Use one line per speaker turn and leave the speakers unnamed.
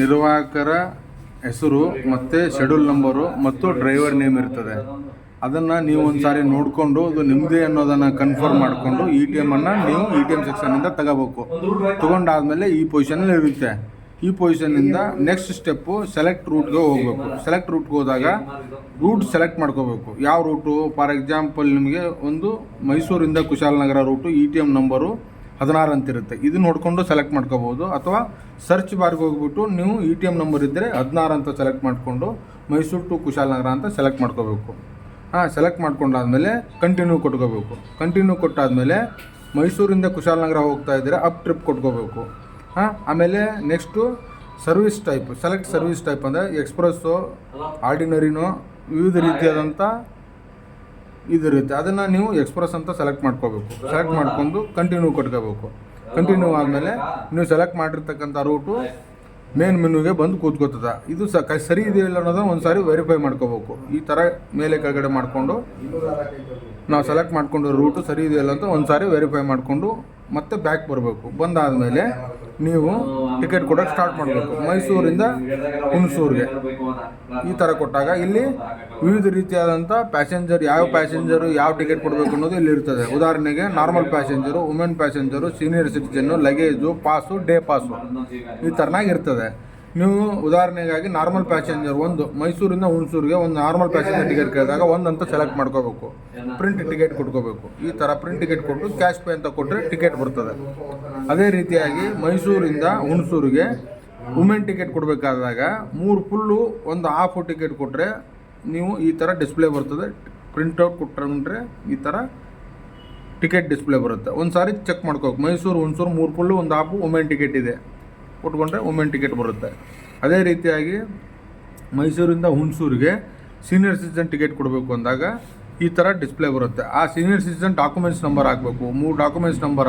ನಿರ್ವಾಹಕರ ಹೆಸರು ಮತ್ತು schedule number ಮತ್ತು ಡ್ರೈವರ್ ನೇಮ್ ಇರ್ತದೆ. ಅದನ್ನು ನೀವು ಒಂದು ಸಾರಿ ನೋಡಿಕೊಂಡು ಅದು ನಿಮ್ಮದೇ ಅನ್ನೋದನ್ನು ಕನ್ಫರ್ಮ್ ಮಾಡಿಕೊಂಡು ಇ ಟಿ ಎಮನ್ನು ನೀವು ಇ ಟಿ ಎಂ ಸೆಕ್ಷನಿಂದ ತಗೋಬೇಕು. ತೊಗೊಂಡಾದಮೇಲೆ ಈ ಪೊಸಿಷನಲ್ಲಿ ಇರುತ್ತೆ. ಈ ಪೊಸಿಷನ್ನಿಂದ ನೆಕ್ಸ್ಟ್ ಸ್ಟೆಪ್ಪು ಸೆಲೆಕ್ಟ್ ರೂಟ್ಗೆ ಹೋಗಬೇಕು. ಸೆಲೆಕ್ಟ್ ರೂಟ್ಗೆ ಹೋದಾಗ ರೂಟ್ ಸೆಲೆಕ್ಟ್ ಮಾಡ್ಕೋಬೇಕು. ಯಾವ ರೂಟು ಫಾರ್ ಎಕ್ಸಾಂಪಲ್ ನಿಮಗೆ ಒಂದು ಮೈಸೂರಿಂದ Kushalanagar route E T M number ಹದಿನಾರು ಅಂತ ಇರುತ್ತೆ ಇದು ನೋಡಿಕೊಂಡು ಸೆಲೆಕ್ಟ್ ಮಾಡ್ಕೋಬೋದು ಅಥವಾ ಸರ್ಚ್ ಬಾರ್ಗೆ ಹೋಗ್ಬಿಟ್ಟು ನೀವು ಇ ಟಿ ಎಂ ನಂಬರ್ ಇದ್ದರೆ ಹದಿನಾರು ಅಂತ ಸೆಲೆಕ್ಟ್ ಮಾಡಿಕೊಂಡು ಮೈಸೂರು ಟು ಕುಶಾಲನಗರ ಅಂತ ಸೆಲೆಕ್ಟ್ ಮಾಡ್ಕೋಬೇಕು. ಹಾಂ ಸೆಲೆಕ್ಟ್ ಮಾಡ್ಕೊಂಡಾದ್ಮೇಲೆ ಕಂಟಿನ್ಯೂ ಕೊಟ್ಕೋಬೇಕು. ಕಂಟಿನ್ಯೂ ಕೊಟ್ಟಾದಮೇಲೆ ಮೈಸೂರಿಂದ ಕುಶಾಲನಗರ ಹೋಗ್ತಾ ಇದ್ದರೆ ಅಪ್ ಟ್ರಿಪ್ ಕೊಟ್ಕೋಬೇಕು. ಹಾಂ, ಆಮೇಲೆ next service type select service type ಅಂದರೆ ಎಕ್ಸ್ಪ್ರೆಸ್ಸು ಆರ್ಡಿನರಿನೋ ವಿವಿಧ ರೀತಿಯಾದಂಥ ಇದಿರುತ್ತೆ ಅದನ್ನು ನೀವು ಎಕ್ಸ್ಪ್ರೆಸ್ ಅಂತ ಸೆಲೆಕ್ಟ್ ಮಾಡ್ಕೋಬೇಕು. ಸೆಲೆಕ್ಟ್ ಮಾಡ್ಕೊಂಡು ಕಂಟಿನ್ಯೂ ಕೊಟ್ಕೋಬೇಕು. ಕಂಟಿನ್ಯೂ ಆದಮೇಲೆ ನೀವು ಸೆಲೆಕ್ಟ್ ಮಾಡಿರ್ತಕ್ಕಂಥ ರೂಟು ಮೇನ್ ಮೆನುಗೆ ಬಂದು ಕೂತ್ಕೋತದ. ಇದು ಸ ಸರಿ ಇದೆಯಲ್ಲ ಅನ್ನೋದನ್ನ ಒಂದು ಸಾರಿ ವೆರಿಫೈ ಮಾಡ್ಕೋಬೇಕು. ಈ ಥರ ಮೇಲೆ ಕೆಳಗಡೆ ಮಾಡಿಕೊಂಡು ನಾವು ಸೆಲೆಕ್ಟ್ ಮಾಡ್ಕೊಂಡು ರೂಟು ಸರಿ ಇದೆಯಲ್ಲ ಅಂತ ಒಂದು ಸಾರಿ ವೆರಿಫೈ ಮಾಡಿಕೊಂಡು ಮತ್ತೆ ಬ್ಯಾಕ್ ಬರಬೇಕು. ಬಂದಾದಮೇಲೆ ನೀವು ಟಿಕೆಟ್ ಕೊಡೋಕ್ಕೆ ಸ್ಟಾರ್ಟ್ ಮಾಡಬೇಕು. ಮೈಸೂರಿಂದ ಹುಣಸೂರಿಗೆ. ಈ ಥರ ಕೊಟ್ಟಾಗ ಇಲ್ಲಿ ವಿವಿಧ ರೀತಿಯಾದಂಥ ಪ್ಯಾಸೆಂಜರ್ ಯಾವ ಪ್ಯಾಸೆಂಜರು ಯಾವ ಟಿಕೆಟ್ ಕೊಡಬೇಕು ಅನ್ನೋದು ಇಲ್ಲಿ ಇರ್ತದೆ. ಉದಾಹರಣೆಗೆ normal passenger women passenger senior citizen luggage pass day pass ಈ ಥರನಾಗಿ ಇರ್ತದೆ. ನೀವು ಉದಾಹರಣೆಗಾಗಿ ನಾರ್ಮಲ್ ಪ್ಯಾಸೆಂಜರ್ ಒಂದು, ಮೈಸೂರಿಂದ ಹುಣಸೂರಿಗೆ ಒಂದು ನಾರ್ಮಲ್ ಪ್ಯಾಸೆಂಜರ್ ಟಿಕೆಟ್ ಕೇಳಿದಾಗ ಒಂದು ಅಂತ ಸೆಲೆಕ್ಟ್ ಮಾಡ್ಕೋಬೇಕು. ಪ್ರಿಂಟ್ ಟಿಕೆಟ್ ಕೊಟ್ಕೋಬೇಕು. ಈ ಥರ ಪ್ರಿಂಟ್ ಟಿಕೆಟ್ ಕೊಟ್ಟು ಕ್ಯಾಶ್ ಪೇ ಅಂತ ಕೊಟ್ಟರೆ ಟಿಕೆಟ್ ಬರ್ತದೆ. ಅದೇ ರೀತಿಯಾಗಿ ಮೈಸೂರಿಂದ ಹುಣಸೂರಿಗೆ ವುಮೆನ್ ಟಿಕೆಟ್ ಕೊಡಬೇಕಾದಾಗ ಮೂರು ಫುಲ್ಲು ಒಂದು ಹಾಫ್ ಟಿಕೆಟ್ ಕೊಟ್ಟರೆ ನೀವು ಈ ಥರ ಡಿಸ್ಪ್ಲೇ ಬರ್ತದೆ. ಪ್ರಿಂಟೌಟ್ ಕೊಟ್ಟರೆ ಈ ಥರ ಟಿಕೆಟ್ ಡಿಸ್ಪ್ಲೇ ಬರುತ್ತೆ. ಒಂದು ಸಾರಿ ಚೆಕ್ ಮಾಡ್ಕೋಬೇಕು. ಮೈಸೂರು, ಹುಣಸೂರು ಮೂರು ಫುಲ್ಲು ಒಂದು ಹಾಫು ವುಮೆನ್ ಟಿಕೆಟ್ ಇದೆ. ಕೊಟ್ಕೊಂಡ್ರೆ ವುಮೆನ್ ಟಿಕೆಟ್ ಬರುತ್ತೆ. ಅದೇ ರೀತಿಯಾಗಿ ಮೈಸೂರಿಂದ ಹುಣಸೂರಿಗೆ ಸೀನಿಯರ್ ಸಿಟಿಜನ್ ಟಿಕೆಟ್ ಕೊಡಬೇಕು ಅಂದಾಗ ಈ ಥರ ಡಿಸ್ಪ್ಲೇ ಬರುತ್ತೆ. ಆ ಸೀನಿಯರ್ ಸಿಟಿಜನ್ ಡಾಕ್ಯುಮೆಂಟ್ಸ್ ನಂಬರ್ ಹಾಕಬೇಕು. ಮೂರು ಡಾಕ್ಯುಮೆಂಟ್ಸ್ ನಂಬರ್